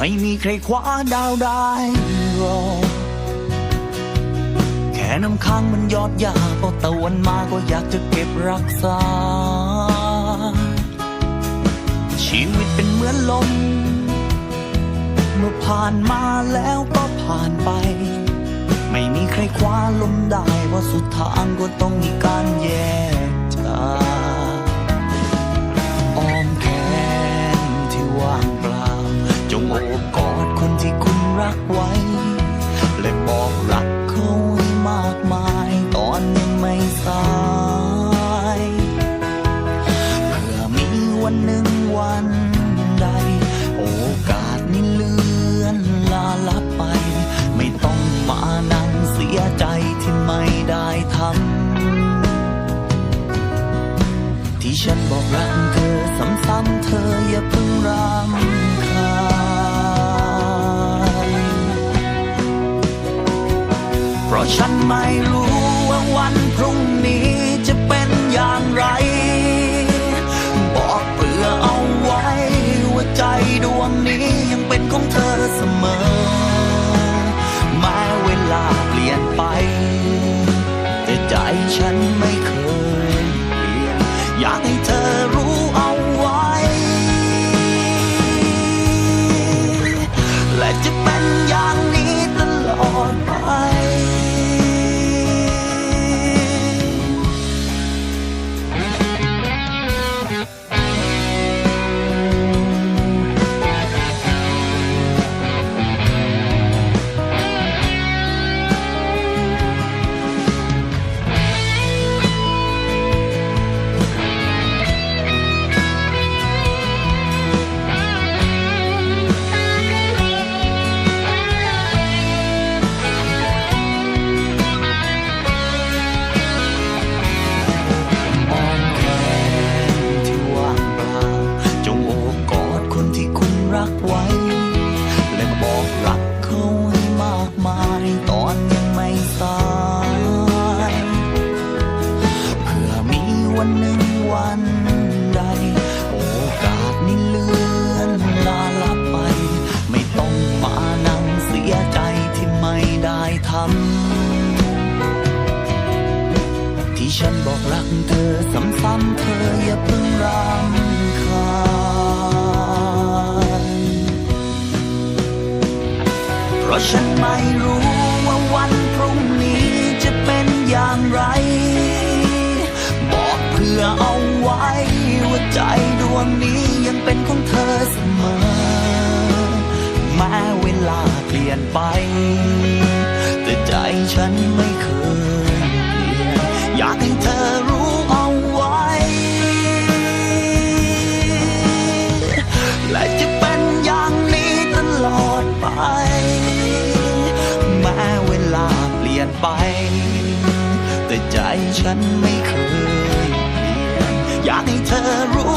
ไม่มีใครคว้าดาวได้หรอกแค่น้ำค้างมันยอดยาพอตะวันมาก็อยากจะเก็บรักษา ชีวิตเป็นเหมือนลม เมื่อผ่านมาแล้วก็ผ่านไป ไม่มีใครคว้าลมได้เพราะสุดทางก็ต้องมีการแยกจาก ที่ฉันบอกรักเธอซ้ำๆเธออย่าเพิ่งรำคาญเพราะฉันไม่รู้ว่าวันพรุ่งนี้จะเป็นอย่างไร บอกเพื่อเอาไว้ว่าใจดวงนี้ยังเป็นของเธอเสมอแม้เวลาเปลี่ยนไป แต่ใจฉันไม่ วันหนึ่งวันใด โอกาสนี้เลื่อนลาลับไป ไม่ต้องมานั่งเสียใจที่ไม่ได้ทำที่ฉันบอกรักเธอซ้ำๆเธออย่าเพิ่ง ใจดวงนี้ยังเป็นของเธอเสมอ แม้เวลาเปลี่ยนไป แต่ใจฉันไม่เคยเปลี่ยน อยากให้เธอรู้เอาไว้ และจะเป็นอย่างนี้ตลอดไป แม้เวลาเปลี่ยนไป แต่ใจฉันไม่เคยเปลี่ยน อยากให้เธอรู้